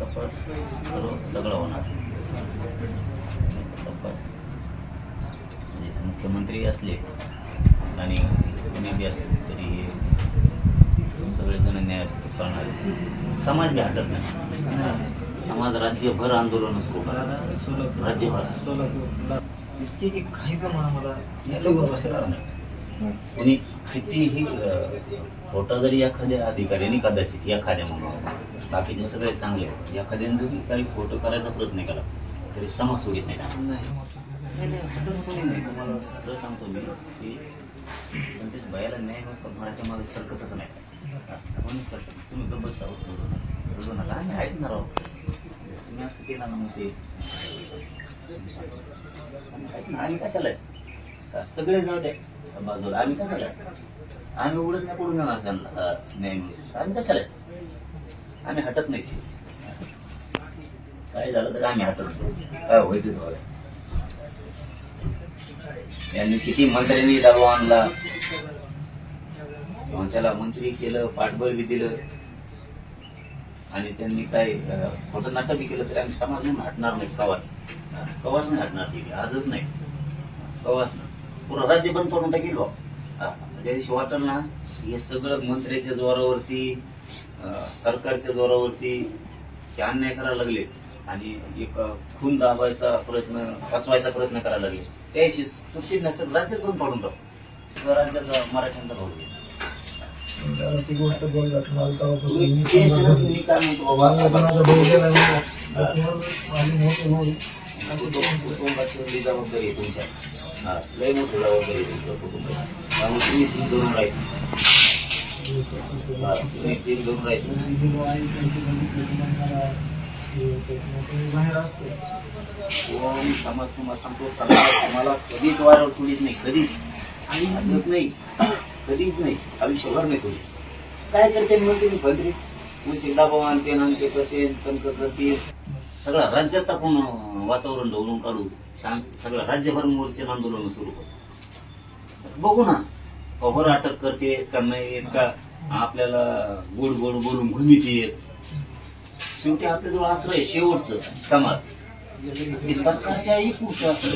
तपास सर्व सगळं होणार. तपास. म्हणजे मुख्यमंत्री असले आणि कोणी बी असले तरी हे सगळेजण न्याय करणार. समाज बी हटत नाही. समाज राज्यभर आंदोलन सुरू करणार सोलापूर. राज्यभर. सोलापूर. इतकी की काही म्हणा मला कोणी कितीही खोटा जरी एखाद्या अधिकाऱ्याने कदाचित एखाद्या म्हणून बाकीचे सगळे चांगले. एखाद्याने जरी काही खोटं करायचा प्रयत्न केला तरी समाज सोडित नाही सरळ सांगतो मी की संदेश भयाला न्याय व्यवस्था मराठी मागे सरकतच नाही. कोणी सरकत तुम्ही गप्प बसावं रडू नका. आम्ही आहेत ना राव. तुम्ही असं केलं ना मग ते. आहेत आम्ही कशाला आहे? सगळे जाऊ दे. बाजूला आम्ही कशाला झालं आम्ही उडत नाही पडून जाणार त्यांना. हा, आम्ही कशाला आम्ही हटत नाही. काय झालं तर आम्ही हटत नाही काय व्हायचं तेव्हा. यांनी किती मंत्र्यांनी दबाव आणला. त्याला मंत्री केलं पाठबळ बी दिलं. आणि त्यांनी काय खोटं नाटक बी केलं तरी आम्ही समाज म्हणून हटणार नाही. कवाच. कवाच नाही हटणार ती. आजच नाही. कवाच नाही. पुरं राज्य बंद करून टाकील. बा हा, त्या दिवशी वाटलं ना हे सगळं मंत्र्याच्या जोरावरती सरकारच्या जोरावरती हे अन्याय करायला लागले. आणि एक खून दाबायचा प्रयत्न वाचवायचा प्रयत्न करायला लागले. त्याशी सुट्टी नसेल राज्यात बंद पडून टाकू राज्याचा मराठ्यांचा भाऊ आहे. ती गोष्ट बोलला तुम्हाला तेव्हापासून मी ते पण सगळं मी काय म्हणतो माझा बाबा कोणाचा कुटुंबाची जबाबदारी आहे तुमच्या हा, लय मोठी जबाबदारी आहे तुमच्या कुटुंबाची त्यामुळे तुम्ही तीन धरून राहायचं हा, तुम्ही तीन धरून राहायचं दिलो समाज तुम्हाला सांगतो समाज तुम्हाला कधीच वारावर सोडित नाही कधीच आठवत नाही कधीच नाही आयुष्यभर नाही सोडित काय करते मग तुम्ही? भद्री उंची दबाव आणते आणते कसे तंक करते सगळं राज्यात आपण वातावरण ढवळून काढू शांत सगळं राज्यभर मोर्चे आंदोलन सुरू करू. बघू ना कव्हर अटक करते का नाही येत का? आपल्याला गोड गोड बोलून भूमिती येत शेवटी आपल्याजवळ आश्रय आहे शेवटचं समाज. हे सरकारच्याही पुढचं आश्रय